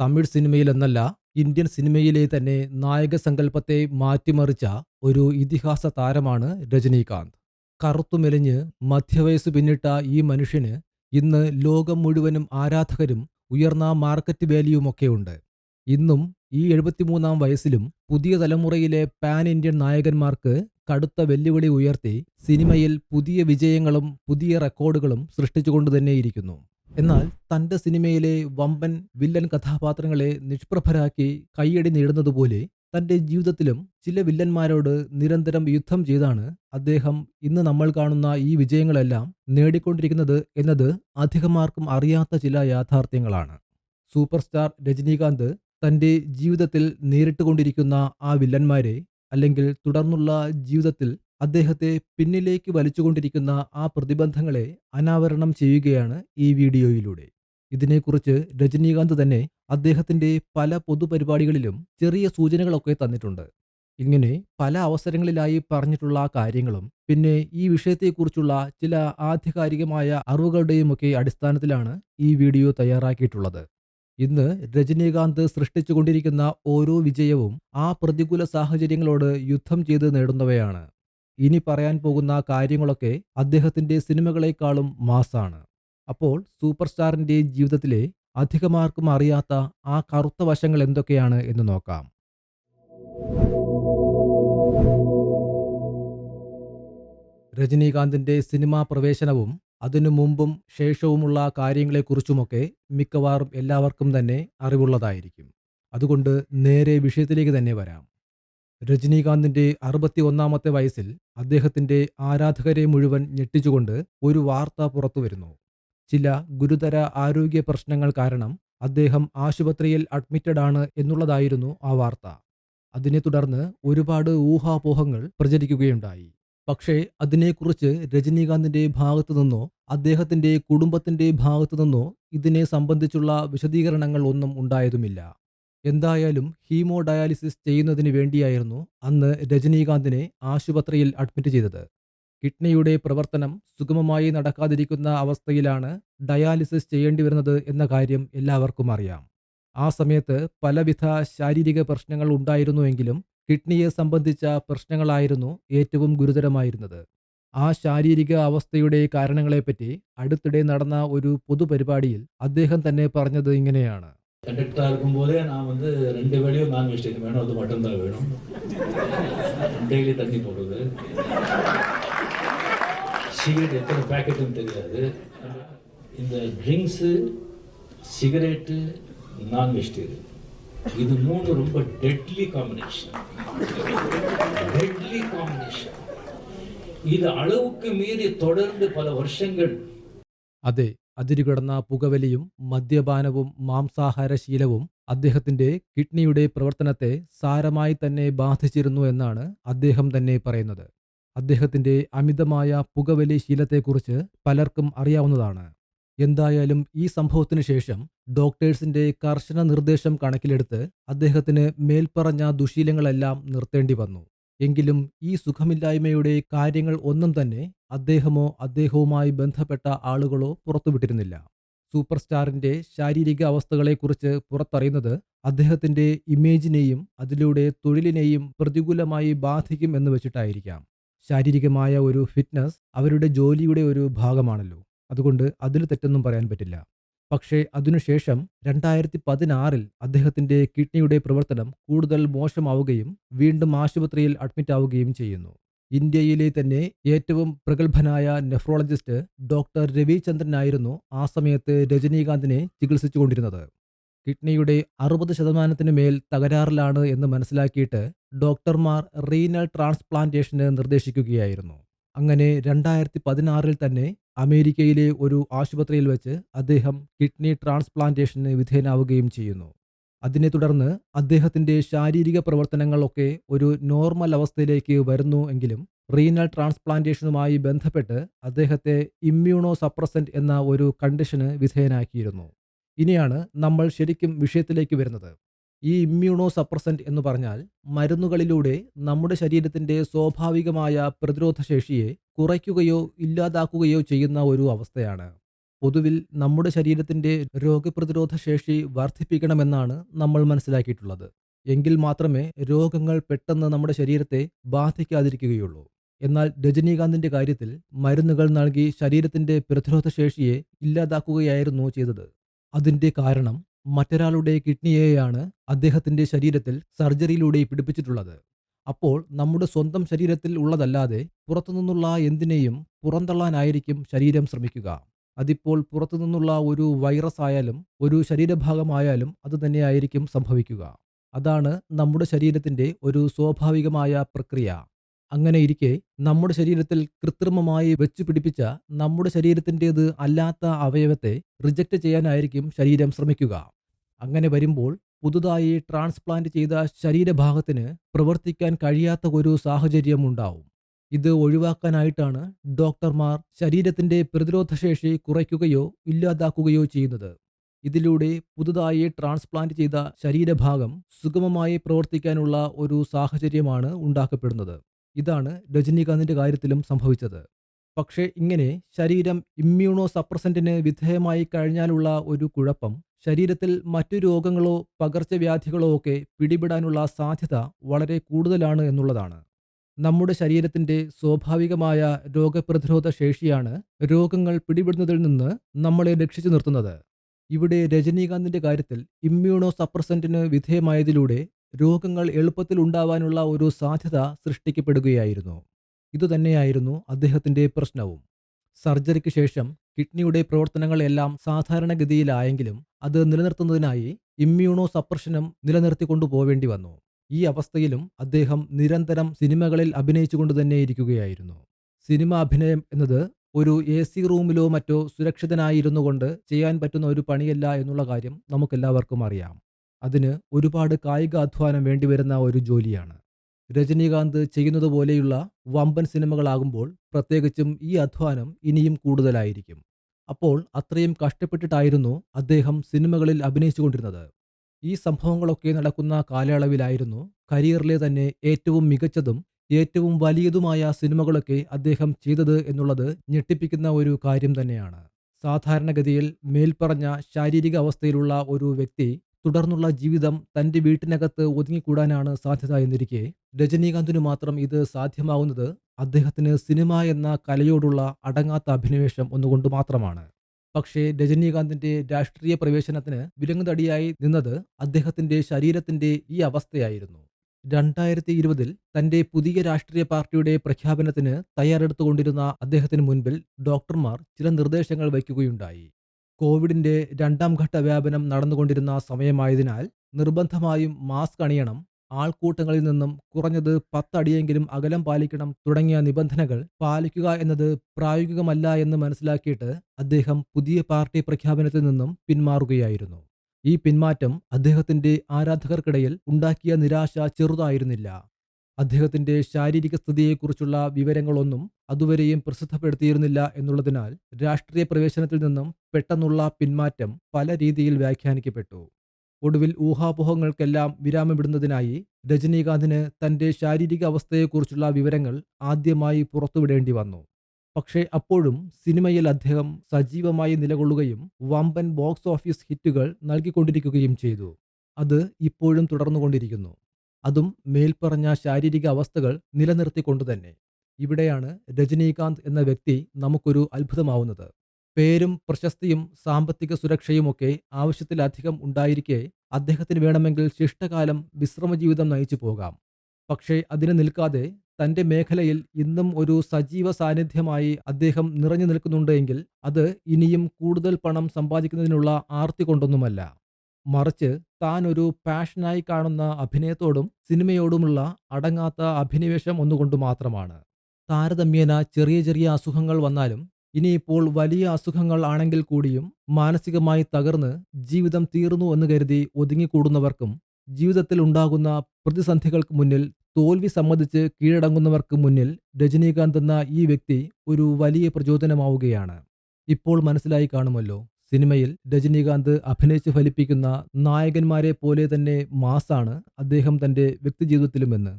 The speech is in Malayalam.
തമിഴ് സിനിമയിൽ എന്നല്ല ഇന്ത്യൻ സിനിമയിലെ തന്നെ നായക സങ്കല്പത്തെ മാറ്റിമറിച്ച ഒരു ഇതിഹാസ താരമാണ് രജനീകാന്ത്. കറുത്തുമെലിഞ്ഞ് മധ്യവയസ്സ് പിന്നിട്ട ഈ മനുഷ്യന് ഇന്ന് ലോകം മുഴുവനും ആരാധകരും ഉയർന്ന മാർക്കറ്റ് വാല്യൂമൊക്കെയുണ്ട്. ഇന്നും ഈ എഴുപത്തിമൂന്നാം വയസ്സിലും പുതിയ തലമുറയിലെ പാൻ ഇന്ത്യൻ നായകന്മാർക്ക് കടുത്ത വെല്ലുവിളി ഉയർത്തി സിനിമയിൽ പുതിയ വിജയങ്ങളും പുതിയ റെക്കോർഡുകളും സൃഷ്ടിച്ചുകൊണ്ട് തന്നെയിരിക്കുന്നു എന്നാൽ തന്റെ സിനിമയിലെ വമ്പൻ വില്ലൻ കഥാപാത്രങ്ങളെ നിഷ്പ്രഭരാക്കി കയ്യടി നേടുന്നതുപോലെ തന്റെ ജീവിതത്തിലും ചില വില്ലന്മാരോട് നിരന്തരം യുദ്ധം ചെയ്താണ് അദ്ദേഹം ഇന്ന് നമ്മൾ കാണുന്ന ഈ വിജയങ്ങളെല്ലാം നേടിക്കൊണ്ടിരിക്കുന്നത് എന്നത് അധികമാർക്കും അറിയാത്ത ചില യാഥാർത്ഥ്യങ്ങളാണ്. സൂപ്പർ സ്റ്റാർ രജനീകാന്ത് തന്റെ ജീവിതത്തിൽ നേരിട്ടുകൊണ്ടിരിക്കുന്ന ആ വില്ലന്മാരെ അല്ലെങ്കിൽ തുടർന്നുള്ള ജീവിതത്തിൽ അദ്ദേഹത്തെ പിന്നിലേക്ക് വലിച്ചുകൊണ്ടിരിക്കുന്ന ആ പ്രതിബന്ധങ്ങളെ അനാവരണം ചെയ്യുകയാണ് ഈ വീഡിയോയിലൂടെ. ഇതിനെക്കുറിച്ച് രജനീകാന്ത് തന്നെ അദ്ദേഹത്തിന്റെ പല പൊതുപരിപാടികളിലും ചെറിയ സൂചനകളൊക്കെ തന്നിട്ടുണ്ട്. ഇങ്ങനെ പല അവസരങ്ങളിലായി പറഞ്ഞിട്ടുള്ള കാര്യങ്ങളും പിന്നെ ഈ വിഷയത്തെക്കുറിച്ചുള്ള ചില ആധികാരികമായ അറിവുകളുടെയുമൊക്കെ അടിസ്ഥാനത്തിലാണ് ഈ വീഡിയോ തയ്യാറാക്കിയിട്ടുള്ളത്. ഇന്ന് രജനീകാന്ത് സൃഷ്ടിച്ചുകൊണ്ടിരിക്കുന്ന ഓരോ വിജയവും ആ പ്രതികൂല സാഹചര്യങ്ങളോട് യുദ്ധം ചെയ്ത് നേടുന്നവയാണ്. ഇനി പറയാൻ പോകുന്ന കാര്യങ്ങളൊക്കെ അദ്ദേഹത്തിന്റെ സിനിമകളെക്കാളും മാസാണ്. അപ്പോൾ സൂപ്പർ സ്റ്റാറിന്റെ ജീവിതത്തിലെ അധികമാർക്കും അറിയാത്ത ആ കറുത്ത വശങ്ങൾ എന്തൊക്കെയാണ് എന്ന് നോക്കാം. രജനീകാന്തിന്റെ സിനിമാ പ്രവേശനവും അതിനു മുമ്പും ശേഷവുമുള്ള കാര്യങ്ങളെക്കുറിച്ചുമൊക്കെ മിക്കവാറും എല്ലാവർക്കും തന്നെ അറിവുള്ളതായിരിക്കും. അതുകൊണ്ട് നേരെ വിഷയത്തിലേക്ക് തന്നെ വരാം. രജനീകാന്തിന്റെ അറുപത്തി ഒന്നാമത്തെ വയസ്സിൽ അദ്ദേഹത്തിന്റെ ആരാധകരെ മുഴുവൻ ഞെട്ടിച്ചുകൊണ്ട് ഒരു വാർത്ത പുറത്തുവരുന്നു. ചില ഗുരുതര ആരോഗ്യ പ്രശ്നങ്ങൾ കാരണം അദ്ദേഹം ആശുപത്രിയിൽ അഡ്മിറ്റഡ് ആണ് എന്നുള്ളതായിരുന്നു ആ വാർത്ത. അതിനെ തുടർന്ന് ഒരുപാട് ഊഹാപോഹങ്ങൾ പ്രചരിക്കുകയുണ്ടായി. പക്ഷേ അതിനെക്കുറിച്ച് രജനീകാന്തിന്റെ ഭാഗത്തു നിന്നോ അദ്ദേഹത്തിന്റെ കുടുംബത്തിന്റെ ഭാഗത്തു നിന്നോ ഇതിനെ സംബന്ധിച്ചുള്ള വിശദീകരണങ്ങൾ ഒന്നും ഉണ്ടായതുമില്ല. എന്തായാലും ഹീമോ ഡയാലിസിസ് ചെയ്യുന്നതിന് വേണ്ടിയായിരുന്നു അന്ന് രജനീകാന്തിനെ ആശുപത്രിയിൽ അഡ്മിറ്റ് ചെയ്തത്. കിഡ്നിയുടെ പ്രവർത്തനം സുഗമമായി നടക്കാതിരിക്കുന്ന അവസ്ഥയിലാണ് ഡയാലിസിസ് ചെയ്യേണ്ടി വരുന്നത് എന്ന കാര്യം എല്ലാവർക്കും അറിയാം. ആ സമയത്ത് പലവിധ ശാരീരിക പ്രശ്നങ്ങൾ ഉണ്ടായിരുന്നുവെങ്കിലും കിഡ്നിയെ സംബന്ധിച്ച പ്രശ്നങ്ങളായിരുന്നു ഏറ്റവും ഗുരുതരമായിരുന്നത്. ആ ശാരീരിക അവസ്ഥയുടെ കാരണങ്ങളെപ്പറ്റി അടുത്തിടെ നടന്ന ഒരു പൊതുപരിപാടിയിൽ അദ്ദേഹം തന്നെ പറഞ്ഞത് ഇങ്ങനെയാണ്. கண்டக்டராக இருக்கும்போதே நான் வந்து ரெண்டு வேலையும் நான் வெஜிடேரியன் வேணும். அது மட்டும்தான் வேணும். டெய்லி தண்ணி போடுறது. சிகரெட் எத்தனை பேக்கெட்டுன்னு தெரியாது. இந்த ட்ரிங்க்ஸு சிகரெட்டு நான் வெஜிடேரியன் இது மூணு ரொம்ப டெட்லி காம்பினேஷன் டெட்லி காம்பினேஷன் இது அளவுக்கு மீறி தொடர்ந்து பல வருஷங்கள். அதே. അതിരുകിടന്ന പുകവലിയും മദ്യപാനവും മാംസാഹാരശീലവും അദ്ദേഹത്തിന്റെ കിഡ്നിയുടെ പ്രവർത്തനത്തെ സാരമായി തന്നെ ബാധിച്ചിരുന്നു എന്നാണ് അദ്ദേഹം തന്നെ പറയുന്നത്. അദ്ദേഹത്തിന്റെ അമിതമായ പുകവലി ശീലത്തെക്കുറിച്ച് പലർക്കും അറിയാവുന്നതാണ്. എന്തായാലും ഈ സംഭവത്തിന് ശേഷം ഡോക്ടേഴ്സിന്റെ കർശന നിർദ്ദേശം കണക്കിലെടുത്ത് അദ്ദേഹത്തിന് മേൽപ്പറഞ്ഞ ദുശീലങ്ങളെല്ലാം നിർത്തേണ്ടി വന്നു. എങ്കിലും ഈ സുഖമില്ലായ്മയുടെ കാര്യങ്ങൾ ഒന്നും തന്നെ അദ്ദേഹമോ അദ്ദേഹവുമായി ബന്ധപ്പെട്ട ആളുകളോ പുറത്തുവിട്ടിരുന്നില്ല. സൂപ്പർ സ്റ്റാറിന്റെ ശാരീരിക അവസ്ഥകളെക്കുറിച്ച് പുറത്തറിയുന്നത് അദ്ദേഹത്തിന്റെ ഇമേജിനെയും അതിലൂടെ തൊഴിലിനെയും പ്രതികൂലമായി ബാധിക്കും എന്ന് വെച്ചിട്ടായിരിക്കാം. ശാരീരികമായ ഒരു ഫിറ്റ്നസ് അവരുടെ ജോലിയുടെ ഒരു ഭാഗമാണല്ലോ. അതുകൊണ്ട് അതിൽ തെറ്റൊന്നും പറയാൻ പറ്റില്ല. പക്ഷേ അതിനുശേഷം രണ്ടായിരത്തി പതിനാറിൽ അദ്ദേഹത്തിന്റെ കിഡ്നിയുടെ പ്രവർത്തനം കൂടുതൽ മോശമാവുകയും വീണ്ടും ആശുപത്രിയിൽ അഡ്മിറ്റ് ആവുകയും ചെയ്യുന്നു. ഇന്ത്യയിലെ തന്നെ ഏറ്റവും പ്രഗത്ഭനായ നെഫ്രോളജിസ്റ്റ് ഡോക്ടർ രവിചന്ദ്രനായിരുന്നു ആ സമയത്ത് രജനീകാന്തിനെ ചികിത്സിച്ചുകൊണ്ടിരുന്നത്. കിഡ്നിയുടെ അറുപത് ശതമാനത്തിന് മേൽ തകരാറിലാണ് എന്ന് മനസ്സിലാക്കിയിട്ട് ഡോക്ടർമാർ റീനൽ ട്രാൻസ്പ്ലാന്റേഷന് നിർദ്ദേശിക്കുകയായിരുന്നു. അങ്ങനെ രണ്ടായിരത്തി പതിനാറിൽ തന്നെ അമേരിക്കയിലെ ഒരു ആശുപത്രിയിൽ വെച്ച് അദ്ദേഹം കിഡ്നി ട്രാൻസ്പ്ലാന്റേഷന് വിധേയനാവുകയും ചെയ്യുന്നു. അതിനെ തുടർന്ന് അദ്ദേഹത്തിന്റെ ശാരീരിക പ്രവർത്തനങ്ങളൊക്കെ ഒരു നോർമൽ അവസ്ഥയിലേക്ക് വരുന്നു എങ്കിലും റീനൽ ട്രാൻസ്പ്ലാന്റേഷനുമായി ബന്ധപ്പെട്ട് അദ്ദേഹത്തെ ഇമ്മ്യൂണോ സപ്രസന്റ് എന്ന ഒരു കണ്ടീഷന് വിധേയനാക്കിയിരുന്നു. ഇനിയാണ് നമ്മൾ ശരിക്കും വിഷയത്തിലേക്ക് വരുന്നത്. ഈ ഇമ്മ്യൂണോ സപ്രസന്റ് എന്ന് പറഞ്ഞാൽ മരുന്നുകളിലൂടെ നമ്മുടെ ശരീരത്തിന്റെ സ്വാഭാവികമായ പ്രതിരോധശേഷിയെ കുറയ്ക്കുകയോ ഇല്ലാതാക്കുകയോ ചെയ്യുന്ന ഒരു അവസ്ഥയാണ്. പൊതുവിൽ നമ്മുടെ ശരീരത്തിന്റെ രോഗപ്രതിരോധ ശേഷി വർദ്ധിപ്പിക്കണമെന്നാണ് നമ്മൾ മനസ്സിലാക്കിയിട്ടുള്ളത്. എങ്കിൽ മാത്രമേ രോഗങ്ങൾ പെട്ടെന്ന് നമ്മുടെ ശരീരത്തെ ബാധിക്കാതിരിക്കുകയുള്ളൂ. എന്നാൽ രജനീകാന്തിന്റെ കാര്യത്തിൽ മരുന്നുകൾ നൽകി ശരീരത്തിന്റെ പ്രതിരോധ ശേഷിയെ ഇല്ലാതാക്കുകയായിരുന്നു ചെയ്തത്. അതിന്റെ കാരണം മറ്റൊരാളുടെ കിഡ്നിയെയാണ് അദ്ദേഹത്തിന്റെ ശരീരത്തിൽ സർജറിയിലൂടെ പിടിപ്പിച്ചിട്ടുള്ളത്. അപ്പോൾ നമ്മുടെ സ്വന്തം ശരീരത്തിൽ ഉള്ളതല്ലാതെ പുറത്തുനിന്നുള്ള എന്തിനേയും പുറന്തള്ളാനായിരിക്കും ശരീരം ശ്രമിക്കുക. അതിപ്പോൾ പുറത്തുനിന്നുള്ള ഒരു വൈറസ് ആയാലും ഒരു ശരീരഭാഗമായാലും അത് തന്നെയായിരിക്കും സംഭവിക്കുക. അതാണ് നമ്മുടെ ശരീരത്തിന്റെ ഒരു സ്വാഭാവികമായ പ്രക്രിയ. അങ്ങനെ ഇരിക്കെ നമ്മുടെ ശരീരത്തിൽ കൃത്രിമമായി വെച്ചു പിടിപ്പിച്ച നമ്മുടെ ശരീരത്തിന്റെത് അല്ലാത്ത അവയവത്തെ റിജക്റ്റ് ചെയ്യാനായിരിക്കും ശരീരം ശ്രമിക്കുക. അങ്ങനെ വരുമ്പോൾ പുതുതായി ട്രാൻസ്പ്ലാന്റ് ചെയ്ത ശരീരഭാഗത്തിന് പ്രവർത്തിക്കാൻ കഴിയാത്ത ഒരു സാഹചര്യം ഉണ്ടാവും. ഇത് ഒഴിവാക്കാനായിട്ടാണ് ഡോക്ടർമാർ ശരീരത്തിന്റെ പ്രതിരോധശേഷി കുറയ്ക്കുകയോ ഇല്ലാതാക്കുകയോ ചെയ്യുന്നത്. ഇതിലൂടെ പുതുതായി ട്രാൻസ്പ്ലാന്റ് ചെയ്ത ശരീരഭാഗം സുഗമമായി പ്രവർത്തിക്കാനുള്ള ഒരു സാഹചര്യമാണ് ഉണ്ടാക്കപ്പെടുന്നത്. ഇതാണ് രജനീകാന്തിന്റെ കാര്യത്തിലും സംഭവിച്ചത്. പക്ഷേ ഇങ്ങനെ ശരീരം ഇമ്മ്യൂണോ സപ്രസന്റിന് വിധേയമായി കഴിഞ്ഞാലുള്ള ഒരു കുഴപ്പം ശരീരത്തിൽ മറ്റു രോഗങ്ങളോ പകർച്ചവ്യാധികളോ ഒക്കെ പിടിപെടാനുള്ള സാധ്യത വളരെ കൂടുതലാണ് എന്നുള്ളതാണ്. നമ്മുടെ ശരീരത്തിന്റെ സ്വാഭാവികമായ രോഗപ്രതിരോധ ശേഷിയാണ് രോഗങ്ങൾ പിടിപെടുന്നതിൽ നിന്ന് നമ്മളെ രക്ഷിച്ചു നിർത്തുന്നത്. ഇവിടെ രജനീകാന്തിന്റെ കാര്യത്തിൽ ഇമ്മ്യൂണോ സപ്രസന്റിന് വിധേയമായതിലൂടെ രോഗങ്ങൾ എളുപ്പത്തിൽ ഉണ്ടാവാനുള്ള ഒരു സാധ്യത സൃഷ്ടിക്കപ്പെടുകയായിരുന്നു. ഇതുതന്നെയായിരുന്നു അദ്ദേഹത്തിന്റെ പ്രശ്നവും. സർജറിക്ക് ശേഷം കിഡ്നിയുടെ പ്രവർത്തനങ്ങളെല്ലാം സാധാരണഗതിയിലായെങ്കിലും അത് നിലനിർത്തുന്നതിനായി ഇമ്മ്യൂണോ സപ്രഷനും നിലനിർത്തിക്കൊണ്ടുപോവേണ്ടി വന്നു. ഈ അവസ്ഥയിലും അദ്ദേഹം നിരന്തരം സിനിമകളിൽ അഭിനയിച്ചുകൊണ്ട് തന്നെ ഇരിക്കുകയായിരുന്നു സിനിമ അഭിനയം എന്നത് ഒരു എ സി റൂമിലോ മറ്റോ സുരക്ഷിതനായിരുന്നു കൊണ്ട് ചെയ്യാൻ പറ്റുന്ന ഒരു പണിയല്ല എന്നുള്ള കാര്യം നമുക്കെല്ലാവർക്കും അറിയാം. അതിന് ഒരുപാട് കായിക അധ്വാനം വേണ്ടിവരുന്ന ഒരു ജോലിയാണ്. രജനീകാന്ത് ചെയ്യുന്നത് പോലെയുള്ള വമ്പൻ സിനിമകളാകുമ്പോൾ പ്രത്യേകിച്ചും ഈ അധ്വാനം ഇനിയും കൂടുതലായിരിക്കും. അപ്പോൾ അത്രയും കഷ്ടപ്പെട്ടിട്ടായിരുന്നു അദ്ദേഹം സിനിമകളിൽ അഭിനയിച്ചുകൊണ്ടിരുന്നത്. ഈ സംഭവങ്ങളൊക്കെ നടക്കുന്ന കാലയളവിലായിരുന്നു കരിയറിലെ തന്നെ ഏറ്റവും മികച്ചതും ഏറ്റവും വലിയതുമായ സിനിമകളൊക്കെ അദ്ദേഹം ചെയ്തത് എന്നുള്ളത് ഞെട്ടിപ്പിക്കുന്ന ഒരു കാര്യം തന്നെയാണ്. സാധാരണഗതിയിൽ മേൽപ്പറഞ്ഞ ശാരീരിക അവസ്ഥയിലുള്ള ഒരു വ്യക്തി തുടർന്നുള്ള ജീവിതം തന്റെ വീട്ടിനകത്ത് ഒതുങ്ങിക്കൂടാനാണ് സാധ്യത എന്നിരിക്കെ രജനീകാന്തിനു മാത്രം ഇത് സാധ്യമാവുന്നത് അദ്ദേഹത്തിന് സിനിമ എന്ന കലയോടുള്ള അടങ്ങാത്ത അഭിനിവേശം ഒന്നുകൊണ്ട് മാത്രമാണ്. പക്ഷേ രജനീകാന്തിന്റെ രാഷ്ട്രീയ പ്രവേശനത്തിന് വിലങ്ങുതടിയായി നിന്നത് അദ്ദേഹത്തിന്റെ ശരീരത്തിന്റെ ഈ അവസ്ഥയായിരുന്നു. രണ്ടായിരത്തി ഇരുപതിൽ തന്റെ പുതിയ രാഷ്ട്രീയ പാർട്ടിയുടെ പ്രഖ്യാപനത്തിന് തയ്യാറെടുത്തുകൊണ്ടിരുന്ന അദ്ദേഹത്തിന് മുൻപിൽ ഡോക്ടർമാർ ചില നിർദ്ദേശങ്ങൾ വയ്ക്കുകയുണ്ടായി. കോവിഡിന്റെ രണ്ടാം ഘട്ട വ്യാപനം നടന്നുകൊണ്ടിരുന്ന സമയമായതിനാൽ നിർബന്ധമായും മാസ്ക് അണിയണം, ആൾക്കൂട്ടങ്ങളിൽ നിന്നും കുറഞ്ഞത് പത്തടിയെങ്കിലും അകലം പാലിക്കണം തുടങ്ങിയ നിബന്ധനകൾ പാലിക്കുക എന്നത് പ്രായോഗികമല്ല എന്ന് മനസ്സിലാക്കിയിട്ട് അദ്ദേഹം പുതിയ പാർട്ടി പ്രഖ്യാപനത്തിൽ നിന്നും പിന്മാറുകയായിരുന്നു. ഈ പിന്മാറ്റം അദ്ദേഹത്തിന്റെ ആരാധകർക്കിടയിൽ ഉണ്ടാക്കിയ നിരാശ ചെറുതായിരുന്നില്ല. അദ്ദേഹത്തിന്റെ ശാരീരിക സ്ഥിതിയെക്കുറിച്ചുള്ള വിവരങ്ങളൊന്നും അതുവരെയും പ്രസിദ്ധപ്പെടുത്തിയിരുന്നില്ല എന്നുള്ളതിനാൽ രാഷ്ട്രീയ പ്രവേശനത്തിൽ നിന്നും പെട്ടെന്നുള്ള പിന്മാറ്റം പല രീതിയിൽ വ്യാഖ്യാനിക്കപ്പെട്ടു. ഒടുവിൽ ഊഹാപോഹങ്ങൾക്കെല്ലാം വിരാമമിടുന്നതിനായി രജനീകാന്തിന് തന്റെ ശാരീരിക അവസ്ഥയെക്കുറിച്ചുള്ള വിവരങ്ങൾ ആദ്യമായി പുറത്തുവിടേണ്ടി വന്നു. പക്ഷേ അപ്പോഴും സിനിമയിൽ അദ്ദേഹം സജീവമായി നിലകൊള്ളുകയും വമ്പൻ ബോക്സ് ഓഫീസ് ഹിറ്റുകൾ നൽകിക്കൊണ്ടിരിക്കുകയും ചെയ്തു. അത് ഇപ്പോഴും തുടർന്നുകൊണ്ടിരിക്കുന്നു. അതും മേൽപ്പറഞ്ഞ ശാരീരിക അവസ്ഥകൾ നിലനിർത്തിക്കൊണ്ടുതന്നെ. ഇവിടെയാണ് രജനീകാന്ത് എന്ന വ്യക്തി നമുക്കൊരു അത്ഭുതമാവുന്നത്. പേരും പ്രശസ്തിയും സാമ്പത്തിക സുരക്ഷയുമൊക്കെ ആവശ്യത്തിലധികം ഉണ്ടായിരിക്കെ അദ്ദേഹത്തിന് വേണമെങ്കിൽ ശിഷ്ടകാലം വിശ്രമജീവിതം നയിച്ചു പോകാം. പക്ഷേ അതിന് നിൽക്കാതെ തന്റെ മേഖലയിൽ ഇന്നും ഒരു സജീവ സാന്നിധ്യമായി അദ്ദേഹം നിറഞ്ഞു നിൽക്കുന്നുണ്ടെങ്കിൽ അത് ഇനിയും കൂടുതൽ പണം സമ്പാദിക്കുന്നതിനുള്ള ആർത്തി കൊണ്ടൊന്നുമല്ല. മറിച്ച് താൻ ഒരു പാഷനായി കാണുന്ന അഭിനയത്തോടും സിനിമയോടുമുള്ള അടങ്ങാത്ത അഭിനിവേശം ഒന്നുകൊണ്ട് മാത്രമാണ്. താരതമ്യേന ചെറിയ ചെറിയ അസുഖങ്ങൾ വന്നാലും ഇനിയിപ്പോൾ വലിയ അസുഖങ്ങൾ ആണെങ്കിൽ കൂടിയും മാനസികമായി തകർന്ന് ജീവിതം തീർന്നു എന്ന് കരുതി ഒതുങ്ങിക്കൂടുന്നവർക്കും ജീവിതത്തിൽ ഉണ്ടാകുന്ന പ്രതിസന്ധികൾക്ക് മുന്നിൽ തോൽവി സമ്മതിച്ച് കീഴടങ്ങുന്നവർക്ക് മുന്നിൽ രജനീകാന്ത് എന്ന ഈ വ്യക്തി ഒരു വലിയ പ്രചോദനമാവുകയാണ്. ഇപ്പോൾ മനസ്സിലായി കാണുമല്ലോ സിനിമയിൽ രജനീകാന്ത് അഭിനയിച്ച് ഫലിപ്പിക്കുന്ന നായകന്മാരെ പോലെ തന്നെ മാസാണ് അദ്ദേഹം തന്റെ വ്യക്തിജീവിതത്തിലുമെന്ന്.